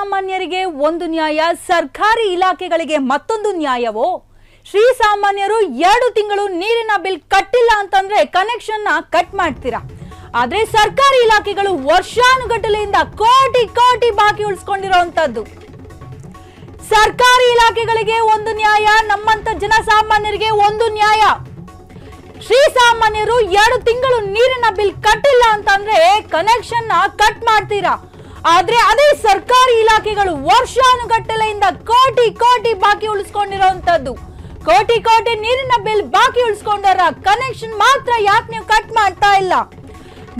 ಸಾಮಾನ್ಯರಿಗೆ ಒಂದು ನ್ಯಾಯ, ಸರ್ಕಾರಿ ಇಲಾಖೆಗಳಿಗೆ ಮತ್ತೊಂದು ನ್ಯಾಯವೋ? ಶ್ರೀ ಸಾಮಾನ್ಯರು ಎರಡು ತಿಂಗಳು ನೀರಿನ ಬಿಲ್ ಕಟ್ಟಿಲ್ಲ ಅಂತಂದ್ರೆ ಕನೆಕ್ಷನ್ ಕಟ್ ಮಾಡ್ತೀರಾ? ಆದ್ರೆ ಸರ್ಕಾರಿ ಇಲಾಖೆಗಳು ವರ್ಷಾನುಗಟ್ಟಲೆಯಿಂದ ಕೋಟಿ ಕೋಟಿ ಬಾಕಿ ಉಳಿಸ್ಕೊಂಡಿರೋಂಥದ್ದು ಸರ್ಕಾರಿ ಇಲಾಖೆಗಳಿಗೆ ಒಂದು ನ್ಯಾಯ, ನಮ್ಮಂತ ಜನಸಾಮಾನ್ಯರಿಗೆ ಒಂದು ನ್ಯಾಯ. ಶ್ರೀ ಸಾಮಾನ್ಯರು ಎರಡು ತಿಂಗಳು ನೀರಿನ ಬಿಲ್ ಕಟ್ಟಿಲ್ಲ ಅಂತಂದ್ರೆ ಕನೆಕ್ಷನ್ ಕಟ್ ಮಾಡ್ತೀರಾ? ಆದ್ರೆ ಅದೇ ಸರ್ಕಾರಿ ಇಲಾಖೆಗಳು ವರ್ಷಾನುಗಟ್ಟಲೆಯಿಂದ ಕೋಟಿ ಕೋಟಿ ಬಾಕಿ ಉಳಿಸ್ಕೊಂಡಿರೋಂಥದ್ದು. ಕೋಟಿ ಕೋಟಿ ನೀರಿನ ಬಿಲ್ ಬಾಕಿ ಉಳಿಸ್ಕೊಂಡರ ಕನೆಕ್ಷನ್ ಮಾತ್ರ ಯಾಕೆ ನೀವು ಕಟ್ ಮಾಡ್ತಾ ಇಲ್ಲ?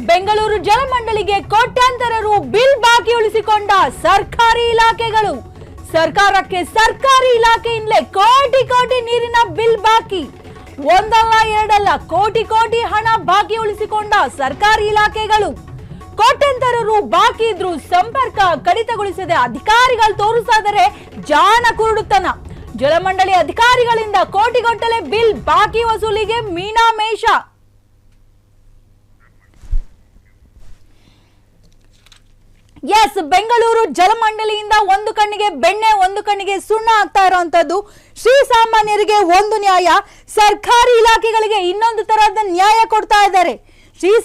ಬೆಂಗಳೂರು ಜಲಮಂಡಳಿಗೆ ಕೋಟ್ಯಾಂತರ ರು ಬಿಲ್ ಬಾಕಿ ಉಳಿಸಿಕೊಂಡ ಸರ್ಕಾರಿ ಇಲಾಖೆಗಳು. ಸರ್ಕಾರಕ್ಕೆ ಸರ್ಕಾರಿ ಇಲಾಖೆಯಿಂದಲೇ ಕೋಟಿ ಕೋಟಿ ನೀರಿನ ಬಿಲ್ ಬಾಕಿ. ಒಂದಲ್ಲ ಎರಡಲ್ಲ ಕೋಟಿ ಕೋಟಿ ಹಣ ಬಾಕಿ ಉಳಿಸಿಕೊಂಡ ಸರ್ಕಾರಿ ಇಲಾಖೆಗಳು. ಕೋಟ್ಯಂತರ ರು ಬಾಕಿ ಇದ್ರು ಸಂಪರ್ಕ ಕಡಿತಗೊಳಿಸದೆ ಅಧಿಕಾರಿಗಳು ತೋರಿಸಾದರೆ ಜಾಣ ಕುರುಡುತನ. ಜಲಮಂಡಳಿ ಅಧಿಕಾರಿಗಳಿಂದ ಕೋಟಿಗಟ್ಟಲೆ ಬಿಲ್ ಬಾಕಿ ವಸೂಲಿಗೆ ಮೀನಾಮೇಷ ಎಸ್, ಬೆಂಗಳೂರು ಜಲಮಂಡಳಿಯಿಂದ ಒಂದು ಕಣ್ಣಿಗೆ ಬೆಣ್ಣೆ, ಒಂದು ಕಣ್ಣಿಗೆ ಸುಣ್ಣ ಆಗ್ತಾ ಇರುವಂತದ್ದು ಶ್ರೀ ಸಾಮಾನ್ಯರಿಗೆ ಒಂದು ನ್ಯಾಯ. ಸರ್ಕಾರಿ ಇಲಾಖೆಗಳಿಗೆ ಇನ್ನೊಂದು ತರಹದ ನ್ಯಾಯ ಕೊಡ್ತಾ ಇದ್ದಾರೆ.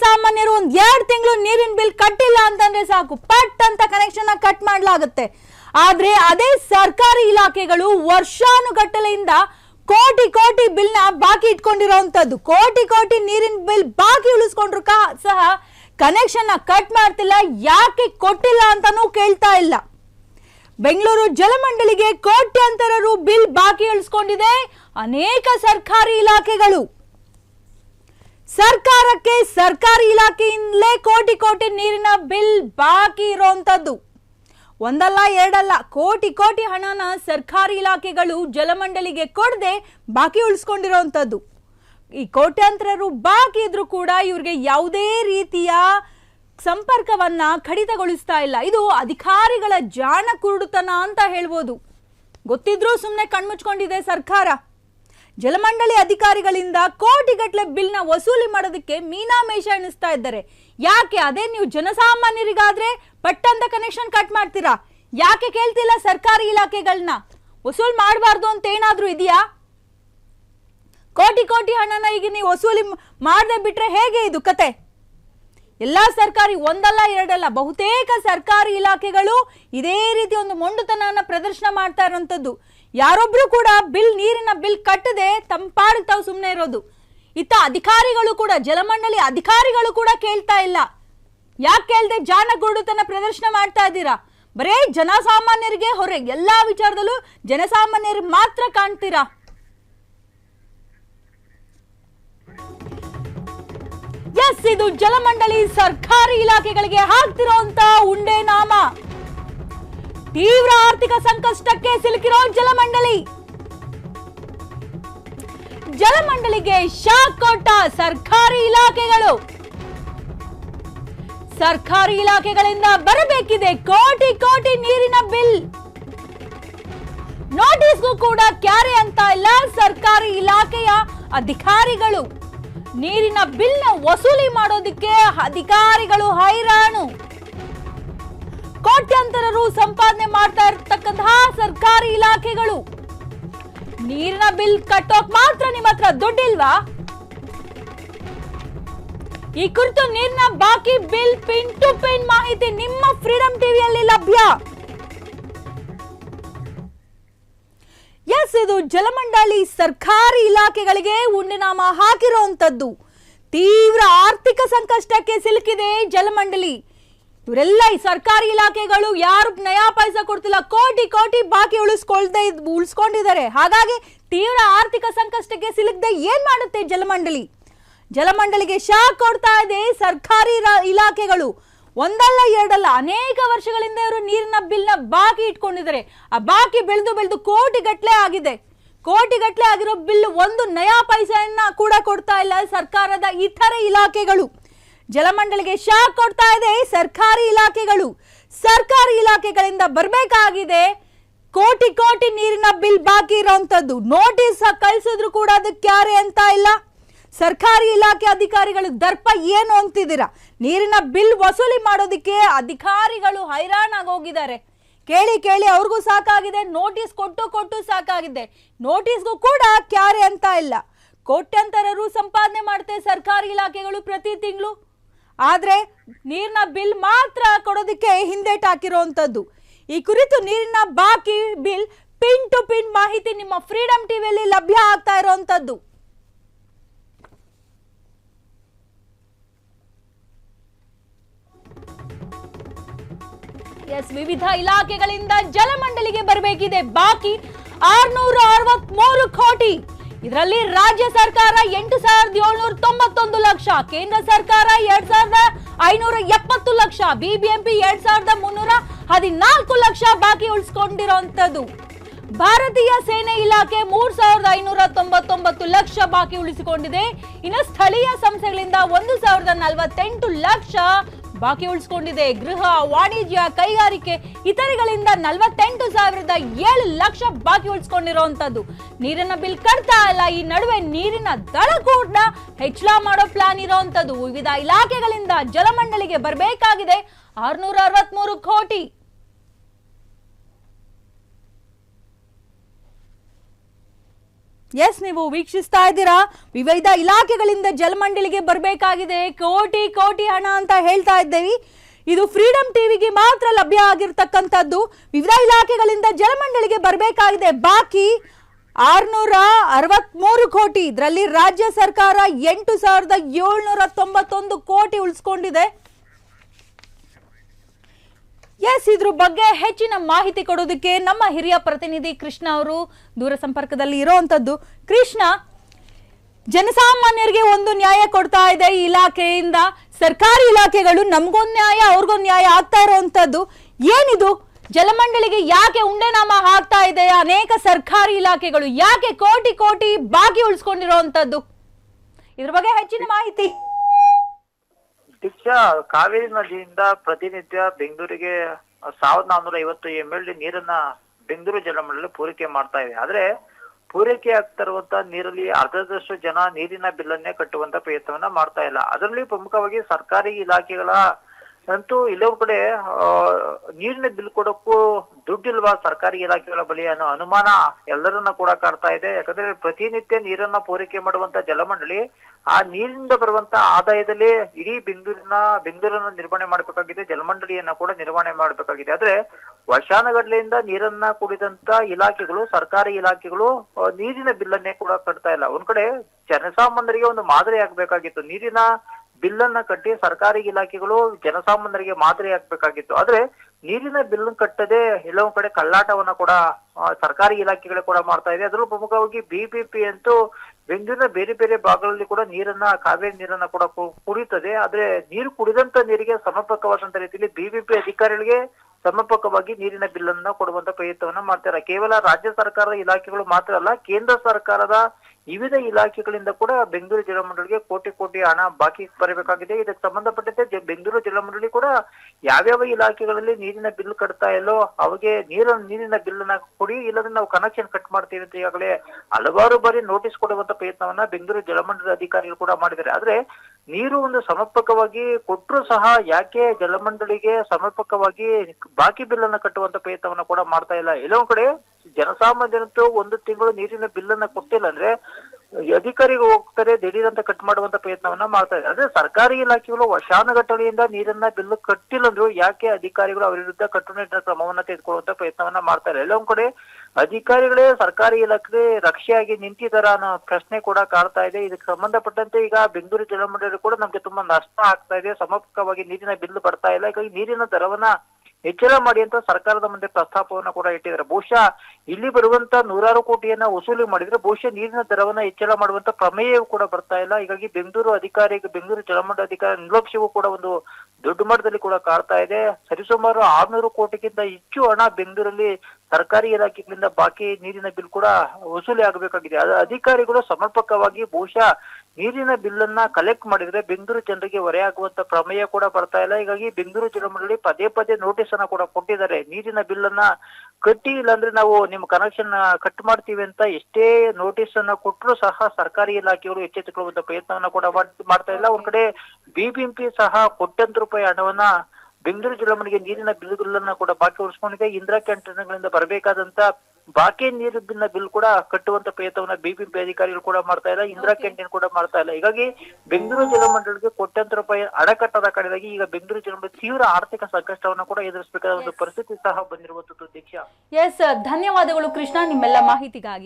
ಸಾಮಾನ್ಯರು ಒಂದ್ ಎರಡ್ ತಿಂಗಳು ನೀರಿನ ಬಿಲ್ ಕಟ್ಟಿಲ್ಲ ಅಂತಂದ್ರೆ ಸಾಕು. ಪಟ್ ಅಂತ ಕನೆಕ್ಷನ್ ಕಟ್ ಮಾಡಲಾಗುತ್ತೆ. ಆದ್ರೆ ಅದೇ ಸರ್ಕಾರಿ ಇಲಾಖೆಗಳು ವರ್ಷಾನುಗಟ್ಟಲೆಯಿಂದ ಕೋಟಿ ಕೋಟಿ ಬಿಲ್ನ ಬಾಕಿ ಇಟ್ಕೊಂಡಿರೋಂಥದ್ದು. ಕೋಟಿ ಕೋಟಿ ನೀರಿನ ಬಿಲ್ ಬಾಕಿ ಉಳಿಸ್ಕೊಂಡ್ರು ಸಹ ಕನೆಕ್ಷನ್ ಕಟ್ ಮಾಡ್ತಿಲ್ಲ. ಯಾಕೆ ಕೊಟ್ಟಿಲ್ಲ ಅಂತಾನೂ ಕೇಳ್ತಾ ಇಲ್ಲ. ಬೆಂಗಳೂರು ಜಲಮಂಡಳಿಗೆ ಕೋಟ್ಯಾಂತರ ರು ಬಿಲ್ ಬಾಕಿ ಉಳಿಸ್ಕೊಂಡಿದೆ ಅನೇಕ ಸರ್ಕಾರಿ ಇಲಾಖೆಗಳು. ಸರ್ಕಾರಕ್ಕೆ ಸರ್ಕಾರಿ ಇಲಾಖೆಯಿಂದಲೇ ಕೋಟಿ ಕೋಟಿ ನೀರಿನ ಬಿಲ್ ಬಾಕಿ ಇರೋಂಥದ್ದು. ಒಂದಲ್ಲ ಎರಡಲ್ಲ ಕೋಟಿ ಕೋಟಿ ಹಣನ ಸರ್ಕಾರಿ ಇಲಾಖೆಗಳು ಜಲಮಂಡಳಿಗೆ ಕೊಡದೆ ಬಾಕಿ ಉಳಿಸ್ಕೊಂಡಿರೋವಂಥದ್ದು ಈ ಕೋಟ್ಯಾಂತರರು ಬಾಕಿ ಇದ್ರೂ ಕೂಡ ಇವ್ರಿಗೆ ಯಾವುದೇ ರೀತಿಯ ಸಂಪರ್ಕವನ್ನ ಕಡಿತಗೊಳಿಸ್ತಾ ಇಲ್ಲ. ಇದು ಅಧಿಕಾರಿಗಳ ಜಾಣ ಕುರುಡುತನ ಅಂತ ಹೇಳ್ಬೋದು. ಗೊತ್ತಿದ್ರೂ ಸುಮ್ಮನೆ ಕಣ್ಮುಚ್ಕೊಂಡಿದೆ ಸರ್ಕಾರ. ಜಲಮಂಡಳಿ ಅಧಿಕಾರಿಗಳಿಂದ ಕೋಟಿಗಟ್ಟಲೆ ಬಿಲ್ನ ವಸೂಲಿ ಮಾಡೋದಕ್ಕೆ ಮೀನಾಮೇಷ ಎಣಿಸ್ತಾ ಇದ್ದಾರೆ. ಯಾಕೆ? ಅದೇ ನೀವು ಜನಸಾಮಾನ್ಯರಿಗಾದ್ರೆ ಪಟ್ಟಂತ ಕನೆಕ್ಷನ್ ಕಟ್ ಮಾಡ್ತೀರಾ? ಯಾಕೆ ಕೇಳ್ತಿಲ್ಲ ಸರ್ಕಾರಿ ಇಲಾಖೆಗಳನ್ನ ವಸೂಲ್ ಮಾಡಬಾರ್ದು ಅಂತ ಏನಾದ್ರೂ ಇದೆಯಾ? ಕೋಟಿ ಕೋಟಿ ಹಣನ ಈಗ ನೀವು ವಸೂಲಿ ಮಾಡದೆ ಬಿಟ್ರೆ ಹೇಗೆ ಇದು ಕತೆ? ಎಲ್ಲಾ ಸರ್ಕಾರಿ ಒಂದಲ್ಲ ಎರಡಲ್ಲ, ಬಹುತೇಕ ಸರ್ಕಾರಿ ಇಲಾಖೆಗಳು ಇದೇ ರೀತಿ ಒಂದು ಮೊಂಡುತನವನ್ನು ಪ್ರದರ್ಶನ ಮಾಡ್ತಾ ಇರೋಂಥದ್ದು ಯಾರೊಬ್ರು ಕೂಡ ಬಿಲ್ ನೀರಿನ ಬಿಲ್ ಕಟ್ಟದೆ ತಂಪಾಡ್ ತಾವು ಸುಮ್ಮನೆ ಇರೋದು. ಇತ್ತ ಅಧಿಕಾರಿಗಳು ಕೂಡ, ಜಲಮಂಡಳಿ ಅಧಿಕಾರಿಗಳು ಕೂಡ ಕೇಳ್ತಾ ಇಲ್ಲ. ಯಾಕೆ ಕೇಳ್ದೆ ಜಾನಗೂಡು ತನ್ನ ಪ್ರದರ್ಶನ ಮಾಡ್ತಾ ಇದ್ದೀರಾ? ಬರೇ ಜನಸಾಮಾನ್ಯರಿಗೆ ಹೊರೆ, ಎಲ್ಲಾ ವಿಚಾರದಲ್ಲೂ ಜನಸಾಮಾನ್ಯರು ಮಾತ್ರ ಕಾಣ್ತೀರಾ? ಎಸ್ ಇದು ಜಲಮಂಡಳಿ ಸರ್ಕಾರಿ ಇಲಾಖೆಗಳಿಗೆ ನಾಮ ತೀವ್ರ ಆರ್ಥಿಕ ಸಂಕಷ್ಟಕ್ಕೆ ಸಿಲುಕಿರೋ ಜಲಮಂಡಳಿ. ಜಲಮಂಡಳಿಗೆ ಶಾಕ್ ಕೊಟ್ಟ ಸರ್ಕಾರಿ ಇಲಾಖೆಗಳು. ಸರ್ಕಾರಿ ಇಲಾಖೆಗಳಿಂದ ಬರಬೇಕಿದೆ ಕೋಟಿ ಕೋಟಿ ನೀರಿನ ಬಿಲ್. ನೋಟಿಸ್ಗೂ ಕೂಡ ಕ್ಯಾರೆ ಅಂತ ಇಲ್ಲ ಸರ್ಕಾರಿ ಇಲಾಖೆಯ ಅಧಿಕಾರಿಗಳು. ನೀರಿನ ಬಿಲ್ನ ವಸೂಲಿ ಮಾಡೋದಿಕ್ಕೆ ಅಧಿಕಾರಿಗಳು ಹೈರಾಣು. ಕೋಟ್ಯಾಂತರ ರು ಸಂಪಾದನೆ ಮಾಡ್ತಾ ಇರತಕ್ಕಂತಹ ಸರ್ಕಾರಿ ಇಲಾಖೆಗಳು. ನೀರಿನ ಬಿಲ್ ಕಟ್ಟೋಕ್ ಮಾತ್ರ ನಿಮ್ಮ ಹತ್ರ ದುಡ್ಡಿಲ್ವಾ? ಈ ಕುರಿತು ನೀರಿನ ಬಾಕಿ ಬಿಲ್ ಪಿನ್ ಟು ಪಿನ್ ಮಾಹಿತಿ ನಿಮ್ಮ ಫ್ರೀಡಂ ಟಿವಿಯಲ್ಲಿ ಲಭ್ಯ. ಎಸ್, ಇದು ಜಲಮಂಡಳಿ ಸರ್ಕಾರಿ ಇಲಾಖೆಗಳಿಗೆ ಉಂಡಿನಾಮ ಹಾಕಿರುವಂತದ್ದು ತೀವ್ರ ಆರ್ಥಿಕ ಸಂಕಷ್ಟಕ್ಕೆ ಸಿಲುಕಿದೆ ಜಲಮಂಡಳಿ. ಇವರೆಲ್ಲ ಈ ಸರ್ಕಾರಿ ಇಲಾಖೆಗಳು ಯಾರು ನಯಾ ಪೈಸಾ ಕೊಡ್ತಿಲ್ಲ. ಕೋಟಿ ಕೋಟಿ ಬಾಕಿ ಉಳಿಸ್ಕೊಳ್ದೆ ಉಳಿಸ್ಕೊಂಡಿದ್ದಾರೆ. ಹಾಗಾಗಿ ತೀವ್ರ ಆರ್ಥಿಕ ಸಂಕಷ್ಟಕ್ಕೆ ಸಿಲುಕದೆ ಏನ್ ಮಾಡುತ್ತೆ ಜಲಮಂಡಳಿ? ಜಲಮಂಡಳಿಗೆ ಶಾಕ್ ಕೊಡ್ತಾ ಇದೆ ಸರ್ಕಾರಿ ಇಲಾ- ಇಲಾಖೆಗಳು. ಒಂದಲ್ಲ, ಎರಡಲ್ಲ, ಅನೇಕ ವರ್ಷಗಳಿಂದ ಇವರು ನೀರಿನ ಬಿಲ್ನ ಬಾಕಿ ಇಟ್ಕೊಂಡಿದ್ದಾರೆ. ಆ ಬಾಕಿ ಬೆಳೆದು ಬೆಳೆದು ಕೋಟಿ ಗಟ್ಟಲೆ ಆಗಿದೆ. ಕೋಟಿ ಗಟ್ಟಲೆ ಆಗಿರೋ ಬಿಲ್ ಒಂದು ನಯಾ ಪೈಸೆಯನ್ನ ಕೂಡ ಕೊಡ್ತಾ ಇಲ್ಲ ಸರ್ಕಾರದ ಇತರೆ ಇಲಾಖೆಗಳು. ಜಲಮಂಡಳಿಗೆ ಶಾಕ್ ಕೊಡ್ತಾ ಇದೆ ಸರ್ಕಾರಿ ಇಲಾಖೆಗಳು. ಸರ್ಕಾರಿ ಇಲಾಖೆಗಳಿಂದ ಬರಬೇಕಾಗಿದೆ. ಕೋಟಿ ಕೋಟಿ ನೀರಿನ ಬಿಲ್ ಬಾಕಿ ಇರೋಂಥದ್ದು. ನೋಟಿಸ್ ಕಳಿಸಿದ್ರು ಕೂಡ ಅದಕ್ಕೆ ಯಾರೇ ಅಂತ ಇಲ್ಲ. ಸರ್ಕಾರಿ ಇಲಾಖೆ ಅಧಿಕಾರಿಗಳು ದರ್ಪ ಏನು ಅಂತಿದ್ದೀರಾ? ನೀರಿನ ಬಿಲ್ ವಸೂಲಿ ಮಾಡೋದಕ್ಕೆ ಅಧಿಕಾರಿಗಳು ಹೈರಾಣಾಗಿ ಹೋಗಿದ್ದಾರೆ ಕೇಳಿ ಕೇಳಿ ಅವ್ರಿಗೂ ಸಾಕಾಗಿದೆ, ನೋಟಿಸ್ ಕೊಟ್ಟು ಕೊಟ್ಟು ಸಾಕಾಗಿದೆ. ನೋಟಿಸ್ಗೂ ಕೂಡ ಕ್ಯಾರೆ ಅಂತ ಇಲ್ಲ. ಕೋಟ್ಯಂತರ ರು ಸಂಪಾದನೆ ಮಾಡುತ್ತೆ ಸರ್ಕಾರಿ ಇಲಾಖೆಗಳು ಪ್ರತಿ ತಿಂಗಳು. ಆದ್ರೆ ನೀರಿನ ಬಿಲ್ ಮಾತ್ರ ಕೊಡೋದಕ್ಕೆ ಹಿಂದೇಟ್ ಹಾಕಿರೋವಂಥದ್ದು ಈ ಕುರಿತು ನೀರಿನ ಬಾಕಿ ಬಿಲ್ ಪಿನ್ ಟು ಪಿನ್ ಮಾಹಿತಿ ನಿಮ್ಮ ಫ್ರೀಡಮ್ ಟಿವಿಯಲ್ಲಿ ಲಭ್ಯ ಆಗ್ತಾ ಇರೋವಂಥದ್ದು ಎಸ್, ವಿವಿಧ ಇಲಾಖೆಗಳಿಂದ ಜಲಮಂಡಳಿಗೆ ಬರಬೇಕಿದೆ. ಬಾಕಿ ಆರ್ನೂರ ಅರವತ್ಮೂರು ಕೋಟಿ. ಇದರಲ್ಲಿ ರಾಜ್ಯ ಸರ್ಕಾರ ಎಂಟು ಸಾವಿರದ ಏಳ್ನೂರ ತೊಂಬತ್ತೊಂದು ಲಕ್ಷ, ಕೇಂದ್ರ ಸರ್ಕಾರ ಎರಡ್ ಸಾವಿರದ ಐನೂರ ಎಪ್ಪತ್ತು ಲಕ್ಷ, ಬಿಬಿಎಂಪಿ ಎರಡ್ ಸಾವಿರದ ಮುನ್ನೂರ ಹದಿನಾಲ್ಕು ಲಕ್ಷ ಬಾಕಿ ಉಳಿಸಿಕೊಂಡಿರುವಂತದ್ದು ಭಾರತೀಯ ಸೇನೆ ಇಲಾಖೆ ಮೂರ್ ಸಾವಿರದ ಐನೂರ ತೊಂಬತ್ತೊಂಬತ್ತು ಲಕ್ಷ ಬಾಕಿ ಉಳಿಸಿಕೊಂಡಿದೆ. ಇನ್ನು ಸ್ಥಳೀಯ ಸಂಸ್ಥೆಗಳಿಂದ ಒಂದು ಸಾವಿರದ ನಲವತ್ತೆಂಟು ಲಕ್ಷ ಬಾಕಿ ಉಳಿಸಿಕೊಂಡಿದೆ. ಗೃಹ ವಾಣಿಜ್ಯ ಕೈಗಾರಿಕೆ ಇತರೆಗಳಿಂದ ನಲವತ್ತೆಂಟು ಸಾವಿರದ ಏಳು ಲಕ್ಷ ಬಾಕಿ ಉಳಿಸ್ಕೊಂಡಿರುವಂತದ್ದು ನೀರಿನ ಬಿಲ್ ಕಟ್ತಾ ಇಲ್ಲ. ಈ ನಡುವೆ ನೀರಿನ ದಳ ಕೂಡ ಹೆಚ್ಚಳ ಮಾಡೋ ಪ್ಲಾನ್ ಇರೋಂಥದ್ದು. ವಿವಿಧ ಇಲಾಖೆಗಳಿಂದ ಜಲಮಂಡಳಿಗೆ ಬರಬೇಕಾಗಿದೆ. ಆರ್ನೂರ ಅರವತ್ಮೂರು ಕೋಟಿ ಎಸ್, ನೀವು ವೀಕ್ಷಿಸ್ತಾ ಇದ್ದೀರಾ? ವಿವಿಧ ಇಲಾಖೆಗಳಿಂದ ಜಲಮಂಡಳಿಗೆ ಬರಬೇಕಾಗಿದೆ. ಕೋಟಿ ಕೋಟಿ ಹಣ ಅಂತ ಹೇಳ್ತಾ ಇದ್ದೇವೆ. ಇದು ಫ್ರೀಡಮ್ ಟಿವಿಗೆ ಮಾತ್ರ ಲಭ್ಯ ಆಗಿರ್ತಕ್ಕಂಥದ್ದು. ವಿವಿಧ ಇಲಾಖೆಗಳಿಂದ ಜಲಮಂಡಳಿಗೆ ಬರಬೇಕಾಗಿದೆ. ಬಾಕಿ ಆರ್ನೂರ ಅರವತ್ಮೂರು ಕೋಟಿ. ಇದರಲ್ಲಿ ರಾಜ್ಯ ಸರ್ಕಾರ ಎಂಟು ಸಾವಿರದ ಏಳ್ನೂರ ತೊಂಬತ್ತೊಂದು ಕೋಟಿ ಉಳಿಸ್ಕೊಂಡಿದೆ. ಎಸ್ ಇದ್ರ ಬಗ್ಗೆ ಹೆಚ್ಚಿನ ಮಾಹಿತಿ ಕೊಡೋದಕ್ಕೆ ನಮ್ಮ ಹಿರಿಯ ಪ್ರತಿನಿಧಿ ಕೃಷ್ಣ ಅವರು ದೂರ ಸಂಪರ್ಕದಲ್ಲಿ ಇರೋವಂಥದ್ದು. ಕೃಷ್ಣ, ಜನಸಾಮಾನ್ಯರಿಗೆ ಒಂದು ನ್ಯಾಯ ಕೊಡ್ತಾ ಇದೆ ಈ ಇಲಾಖೆಯಿಂದ. ಸರ್ಕಾರಿ ಇಲಾಖೆಗಳು ನಮಗೊಂದು ನ್ಯಾಯ, ಅವ್ರಿಗೊಂದು ನ್ಯಾಯ ಆಗ್ತಾ ಇರೋವಂಥದ್ದು. ಏನಿದು? ಜಲಮಂಡಳಿಗೆ ಯಾಕೆ ಉಂಡೆನಾಮ ಆಗ್ತಾ ಇದೆ? ಅನೇಕ ಸರ್ಕಾರಿ ಇಲಾಖೆಗಳು ಯಾಕೆ ಕೋಟಿ ಕೋಟಿ ಬಾಕಿ ಉಳಿಸ್ಕೊಂಡಿರೋವಂಥದ್ದು? ಇದ್ರ ಬಗ್ಗೆ ಹೆಚ್ಚಿನ ಮಾಹಿತಿ. ದೀಕ್ಷಾ ಕಾವೇರಿ ನದಿಯಿಂದ ಪ್ರತಿನಿತ್ಯ ಬೆಂಗಳೂರಿಗೆ ಸಾವಿರದ ನಾನ್ನೂರ ಐವತ್ತು ಎಂ ಎಲ್ ನೀರನ್ನ ಬೆಂಗಳೂರು ಜಲಮಂಡಳಿ ಪೂರೈಕೆ ಮಾಡ್ತಾ ಇದೆ. ಆದ್ರೆ ಪೂರೈಕೆ ಆಗ್ತಾ ಇರುವಂತ ನೀರಲ್ಲಿ ಅರ್ಧದಷ್ಟು ಜನ ನೀರಿನ ಬಿಲ್ಲನ್ನೇ ಕಟ್ಟುವಂತ ಪ್ರಯತ್ನವನ್ನ ಮಾಡ್ತಾ ಇಲ್ಲ. ಅದರಲ್ಲಿ ಪ್ರಮುಖವಾಗಿ ಸರ್ಕಾರಿ ಇಲಾಖೆಗಳ ಅಂತೂ ಇಲ್ಲೊಂದ್ ಕಡೆ ನೀರಿನ ಬಿಲ್ ಕೊಡಕ್ಕೂ ದುಡ್ಡಿಲ್ವಾ ಸರ್ಕಾರಿ ಇಲಾಖೆಗಳ ಬಳಿ ಅನ್ನೋ ಅನುಮಾನ ಎಲ್ಲರನ್ನ ಕೂಡ ಕಾಡ್ತಾ ಇದೆ. ಯಾಕಂದ್ರೆ ಪ್ರತಿನಿತ್ಯ ನೀರನ್ನ ಪೂರೈಕೆ ಮಾಡುವಂತ ಜಲಮಂಡಳಿ ಆ ನೀರಿನಿಂದ ಬರುವಂತ ಆದಾಯದಲ್ಲಿ ಇಡೀ ಬೆಂಗಳೂರಿನ, ಬೆಂಗಳೂರನ್ನ ನಿರ್ವಹಣೆ ಮಾಡಬೇಕಾಗಿದೆ, ಜಲಮಂಡಳಿಯನ್ನ ಕೂಡ ನಿರ್ವಹಣೆ ಮಾಡಬೇಕಾಗಿದೆ. ಆದ್ರೆ ವರ್ಷಾನಗಟ್ಲೆಯಿಂದ ನೀರನ್ನ ಕುಡಿದಂತ ಇಲಾಖೆಗಳು, ಸರ್ಕಾರಿ ಇಲಾಖೆಗಳು ನೀರಿನ ಬಿಲ್ಲನ್ನೇ ಕೂಡ ಕಟ್ತಾ ಇಲ್ಲ. ಒಂದ್ ಕಡೆ ಜನಸಾಮಾನ್ಯರಿಗೆ ಒಂದು ಮಾದರಿ ಆಗ್ಬೇಕಾಗಿತ್ತು ನೀರಿನ ಬಿಲ್ಲನ್ನ ಕಟ್ಟಿ ಸರ್ಕಾರಿ ಇಲಾಖೆಗಳು ಜನಸಾಮಾನ್ಯರಿಗೆ ಮಾದರಿ ಹಾಕ್ಬೇಕಾಗಿತ್ತು ಆದ್ರೆ ನೀರಿನ ಬಿಲ್ ಕಟ್ಟದೆ ಹೆಲವು ಕಡೆ ಕಳ್ಳಾಟವನ್ನ ಕೂಡ ಸರ್ಕಾರಿ ಇಲಾಖೆಗಳು ಕೂಡ ಮಾಡ್ತಾ ಇದೆ. ಅದರಲ್ಲೂ ಪ್ರಮುಖವಾಗಿ ಬಿಬಿಪಿ ಅಂತೂ ಬೆಂಗಳೂರಿನ ಬೇರೆ ಬೇರೆ ಭಾಗಗಳಲ್ಲಿ ಕೂಡ ನೀರನ್ನ, ಕಾವೇರಿ ನೀರನ್ನ ಕೂಡ ಕುಡಿಯುತ್ತದೆ ಆದ್ರೆ ನೀರು ಕುಡಿದಂತ ನೀರಿಗೆ ಸಮರ್ಪಕವಾದಂತ ರೀತಿಯಲ್ಲಿ ಬಿಬಿಪಿ ಅಧಿಕಾರಿಗಳಿಗೆ ಸಮರ್ಪಕವಾಗಿ ನೀರಿನ ಬಿಲ್ಲನ್ನ ಕೊಡುವಂತ ಪ್ರಯತ್ನವನ್ನ ಮಾಡ್ತಾರೆ ಕೇವಲ ರಾಜ್ಯ ಸರ್ಕಾರದ ಇಲಾಖೆಗಳು ಮಾತ್ರ ಅಲ್ಲ, ಕೇಂದ್ರ ಸರ್ಕಾರದ ವಿವಿಧ ಇಲಾಖೆಗಳಿಂದ ಕೂಡ ಬೆಂಗಳೂರು ಜಲಮಂಡಳಿಗೆ ಕೋಟಿ ಕೋಟಿ ಹಣ ಬಾಕಿ ಬರಬೇಕಾಗಿದೆ. ಇದಕ್ಕೆ ಸಂಬಂಧಪಟ್ಟಂತೆ ಬೆಂಗಳೂರು ಜಲಮಂಡಳಿ ಕೂಡ ಯಾವ್ಯಾವ ಇಲಾಖೆಗಳಲ್ಲಿ ನೀರಿನ ಬಿಲ್ ಕಟ್ತಾ ಇಲ್ಲೋ ಅವಿಗೆ ನೀರ, ನೀರಿನ ಬಿಲ್ಲನ್ನ ಕೊಡಿ, ಇಲ್ಲದ್ರೆ ನಾವು ಕನೆಕ್ಷನ್ ಕಟ್ ಮಾಡ್ತೀವಿ ಅಂತ ಈಗಾಗಲೇ ಹಲವಾರು ಬಾರಿ ನೋಟಿಸ್ ಕೊಡುವಂತ ಪ್ರಯತ್ನವನ್ನ ಬೆಂಗಳೂರು ಜಲಮಂಡಳಿ ಅಧಿಕಾರಿಗಳು ಕೂಡ ಮಾಡಿದ್ದಾರೆ. ಆದ್ರೆ ನೀರು ಒಂದು ಸಮರ್ಪಕವಾಗಿ ಕೊಟ್ಟರು ಸಹ ಯಾಕೆ ಜಲಮಂಡಳಿಗೆ ಸಮರ್ಪಕವಾಗಿ ಬಾಕಿ ಬಿಲ್ ಅನ್ನ ಕಟ್ಟುವಂತ ಪ್ರಯತ್ನವನ್ನ ಕೂಡ ಮಾಡ್ತಾ ಇಲ್ಲ? ಎಲ್ಲೋ ಕಡೆ ಜನಸಾಮಾನ್ಯರಂತೂ ಒಂದು ತಿಂಗಳು ನೀರಿನ ಬಿಲ್ ಅನ್ನ ಕೊಟ್ಟಿಲ್ಲ ಅಂದ್ರೆ ಅಧಿಕಾರಿಗಳು ಹೋಗ್ತಾರೆ ದಿಢೀರ್ ಅಂತ ಕಟ್ ಮಾಡುವಂತ ಪ್ರಯತ್ನವನ್ನ ಮಾಡ್ತಾ ಇದ್ದಾರೆ. ಅಂದ್ರೆ ಸರ್ಕಾರಿ ಇಲಾಖೆಗಳು ವರ್ಷಾನುಗಟ್ಟಲೆಯಿಂದ ನೀರನ್ನ ಬಿಲ್ ಕಟ್ಟಿಲ್ಲ ಅಂದ್ರು ಯಾಕೆ ಅಧಿಕಾರಿಗಳು ಅವರ ವಿರುದ್ಧ ಕಟ್ಟುನಿಟ್ಟಿನ ಕ್ರಮವನ್ನ ತೆಗೆದುಕೊಳ್ಳುವಂತ ಪ್ರಯತ್ನವನ್ನ ಮಾಡ್ತಾರೆ. ಎಲ್ಲ ಒಂದ್ ಕಡೆ ಅಧಿಕಾರಿಗಳೇ ಸರ್ಕಾರಿ ಇಲಾಖೆ ರಕ್ಷೆಯಾಗಿ ನಿಂತಿದಾರ ಅನ್ನೋ ಪ್ರಶ್ನೆ ಕೂಡ ಕಾಡ್ತಾ ಇದೆ. ಇದಕ್ಕೆ ಸಂಬಂಧಪಟ್ಟಂತೆ ಈಗ ಬೆಂಗಳೂರು ಜಲಮಂಡಳಿ ಕೂಡ ನಮ್ಗೆ ತುಂಬಾ ನಷ್ಟ ಆಗ್ತಾ ಇದೆ. ಸಮರ್ಪಕವಾಗಿ ನೀರಿನ ಬಿಲ್ ಬರ್ತಾ ಇಲ್ಲ. ಹೀಗಾಗಿ ನೀರಿನ ದರವನ್ನ ಹೆಚ್ಚಳ ಮಾಡಿ ಅಂತ ಸರ್ಕಾರದ ಮುಂದೆ ಪ್ರಸ್ತಾಪವನ್ನು ಕೂಡ ಇಟ್ಟಿದ್ದಾರೆ. ಬಹುಶಃ ಇಲ್ಲಿ ಬರುವಂತ ನೂರಾರು ಕೋಟಿಯನ್ನ ವಸೂಲಿ ಮಾಡಿದ್ರೆ ಬಹುಶಃ ನೀರಿನ ದರವನ್ನ ಹೆಚ್ಚಳ ಮಾಡುವಂತ ಪ್ರಮೇಯವೂ ಕೂಡ ಬರ್ತಾ ಇಲ್ಲ. ಹೀಗಾಗಿ ಬೆಂಗಳೂರು ಅಧಿಕಾರಿ, ಬೆಂಗಳೂರು ಜಲಮಂಡ ಅಧಿಕಾರಿ ನಿರ್ಲಕ್ಷ್ಯವೂ ಕೂಡ ಒಂದು ದೊಡ್ಡ ಮಟ್ಟದಲ್ಲಿ ಕೂಡ ಕಾಡ್ತಾ ಇದೆ. ಸರಿಸುಮಾರು ಆರ್ನೂರು ಕೋಟಿಗಿಂತ ಹೆಚ್ಚು ಹಣ ಬೆಂಗಳೂರಲ್ಲಿ ಸರ್ಕಾರಿ ಇಲಾಖೆಗಳಿಂದ ಬಾಕಿ ನೀರಿನ ಬಿಲ್ ಕೂಡ ವಸೂಲಿ ಆಗಬೇಕಾಗಿದೆ. ಅಧಿಕಾರಿಗಳು ಸಮರ್ಪಕವಾಗಿ ಬಹುಶಃ ನೀರಿನ ಬಿಲ್ಲನ್ನ ಕಲೆಕ್ಟ್ ಮಾಡಿದ್ರೆ ಬೆಂಗಳೂರು ಜನರಿಗೆ ಹೊರೆಯಾಗುವಂತ ಪ್ರಮೇಯ ಕೂಡ ಬರ್ತಾ ಇಲ್ಲ. ಹೀಗಾಗಿ ಬೆಂಗಳೂರು ಜಲಮಂಡಳಿ ಪದೇ ಪದೇ ನೋಟಿಸ್ ಅನ್ನ ಕೂಡ ಕೊಟ್ಟಿದ್ದಾರೆ. ನೀರಿನ ಬಿಲ್ಲನ್ನ ಕಟ್ಟಿ ಇಲ್ಲಾಂದ್ರೆ ನಾವು ನಿಮ್ಮ ಕನೆಕ್ಷನ್ ಕಟ್ ಮಾಡ್ತೀವಿ ಅಂತ ಎಷ್ಟೇ ನೋಟಿಸ್ ಅನ್ನ ಕೊಟ್ಟರು ಸಹ ಸರ್ಕಾರಿ ಇಲಾಖೆಯವರು ಎಚ್ಚೆತ್ತುಕೊಳ್ಳುವಂತ ಪ್ರಯತ್ನವನ್ನ ಕೂಡ ಮಾಡ್- ಮಾಡ್ತಾ ಇಲ್ಲ. ಒಂದ್ ಕಡೆ ಬಿಬಿಎಂಪಿ ಸಹ ಕೋಟ್ಯಂತರ ರೂಪಾಯಿ ಹಣವನ್ನ ಬೆಂಗಳೂರು ಜಲಮಂಡಳಿಗೆ ನೀರಿನ ಬಿಲ್ಗಳನ್ನ ಕೂಡ ಬಾಕಿ ಉಳಿಸ್ಕೊಂಡಿದೆ. ಇಂದಿರಾ ಕ್ಯಾಂಟೀನ್ಗಳಿಂದ ಬರಬೇಕಾದಂತ ಬಾಕಿ ನೀರಿನ ಬಿಲ್ ಕೂಡ ಕಟ್ಟುವಂತ ಪ್ರಯತ್ನವನ್ನ ಬಿಬಿಎಂಪಿ ಅಧಿಕಾರಿಗಳು ಕೂಡ ಮಾಡ್ತಾ ಇಲ್ಲ. ಇಂದಿರಾ ಕ್ಯಾಂಟೀನ್ ಕೂಡ ಮಾಡ್ತಾ ಇಲ್ಲ. ಹೀಗಾಗಿ ಬೆಂಗಳೂರು ಜಲಮಂಡಳಿಗೆ ಕೋಟ್ಯಾಂತರ ರೂಪಾಯಿ ಅಡಕಟ್ಟದ ಕಡೆಯಾಗಿ ಈಗ ಬೆಂಗಳೂರು ಜಲಮಂಡಳಿ ತೀವ್ರ ಆರ್ಥಿಕ ಸಂಕಷ್ಟವನ್ನ ಕೂಡ ಎದುರಿಸಬೇಕಾದ ಒಂದು ಪರಿಸ್ಥಿತಿ ಸಹ ಬಂದಿರುವಂತದ್ದು ದೀಕ್ಷಾ ಎಸ್ ಧನ್ಯವಾದಗಳು ಕೃಷ್ಣ ನಿಮ್ಮೆಲ್ಲ ಮಾಹಿತಿಗಾಗಿ.